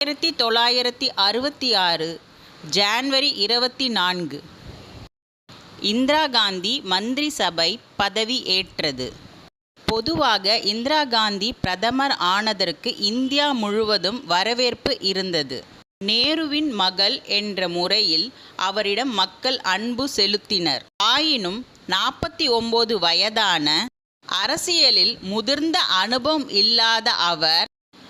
ஆயிரத்தி தொள்ளாயிரத்தி அறுபத்தி ஆறு ஜான்வரி இருபத்தி நான்கு. இந்திரா காந்தி மந்திரி சபை பதவி ஏற்றது. பொதுவாக இந்திரா காந்தி பிரதமர் ஆனதற்கு இந்தியா முழுவதும் வரவேற்பு இருந்தது. நேருவின் மகள் என்ற முறையில் அவரிடம் மக்கள் அன்பு செலுத்தினர். ஆயினும் நாற்பத்தி ஒன்பது வயதான அரசியலில் முதிர்ந்த அனுபவம் இல்லாத அவர்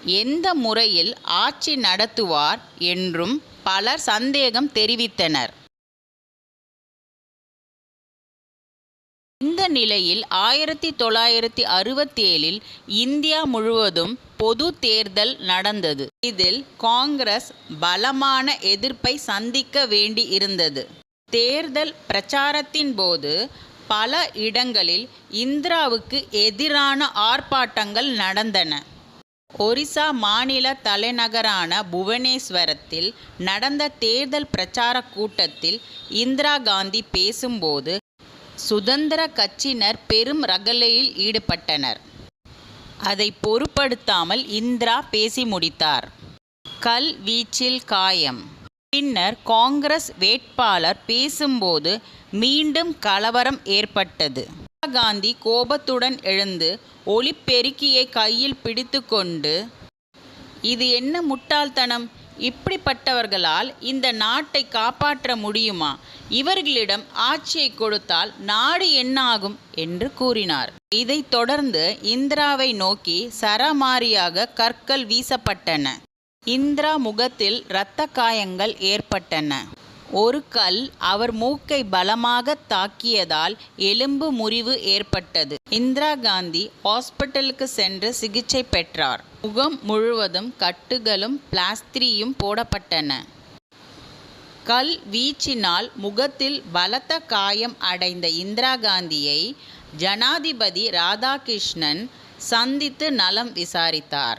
எந்த முறையில் ஆட்சி நடத்துவார் என்றும் பலர் சந்தேகம் தெரிவித்தனர். இந்த நிலையில் ஆயிரத்தி தொள்ளாயிரத்தி அறுபத்தேழில் இந்தியா முழுவதும் பொது தேர்தல் நடந்தது. இதில் காங்கிரஸ் பலமான எதிர்ப்பை சந்திக்க வேண்டி இருந்தது. தேர்தல் பிரச்சாரத்தின் போது பல இடங்களில் இந்திராவுக்கு எதிரான ஆர்ப்பாட்டங்கள் நடந்தன. ஒரிசா மாநில தலைநகரான புவனேஸ்வரத்தில் நடந்த தேர்தல் பிரச்சார கூட்டத்தில் இந்திரா காந்தி பேசும்போது சுதந்திர கட்சியினர் பெரும் ரகளையில் ஈடுபட்டனர். அதை பொருட்படுத்தாமல் இந்திரா பேசி முடித்தார். கல் வீச்சில் காயம். பின்னர் காங்கிரஸ் வேட்பாளர் பேசும்போது மீண்டும் கலவரம் ஏற்பட்டது. காந்தி கோபத்துடன் எழுந்து ஒளிப்பெருக்கியை கையில் பிடித்துக்கொண்டு இது என்ன முட்டாள்தனம்? இப்படிப்பட்டவர்களால் இந்த நாட்டை காப்பாற்ற முடியுமா? இவர்களிடம் ஆட்சியை கொடுத்தால் நாடு என்னாகும்? என்று கூறினார். இதைத் தொடர்ந்து இந்திராவை நோக்கி சரமாரியாக கற்கள் வீசப்பட்டன. இந்திரா முகத்தில் இரத்த காயங்கள் ஏற்பட்டன. ஒரு கல் அவர் மூக்கை பலமாக தாக்கியதால் எலும்பு முறிவு ஏற்பட்டது. இந்திரா காந்தி ஹாஸ்பிட்டலுக்கு சென்று சிகிச்சை பெற்றார். முகம் முழுவதும் கட்டுகளும் பிளாஸ்திரியும் போடப்பட்டன. கல் வீச்சினால் முகத்தில் பலத்த காயம் அடைந்த இந்திரா காந்தியை ஜனாதிபதி ராதாகிருஷ்ணன் சந்தித்து நலம் விசாரித்தார்.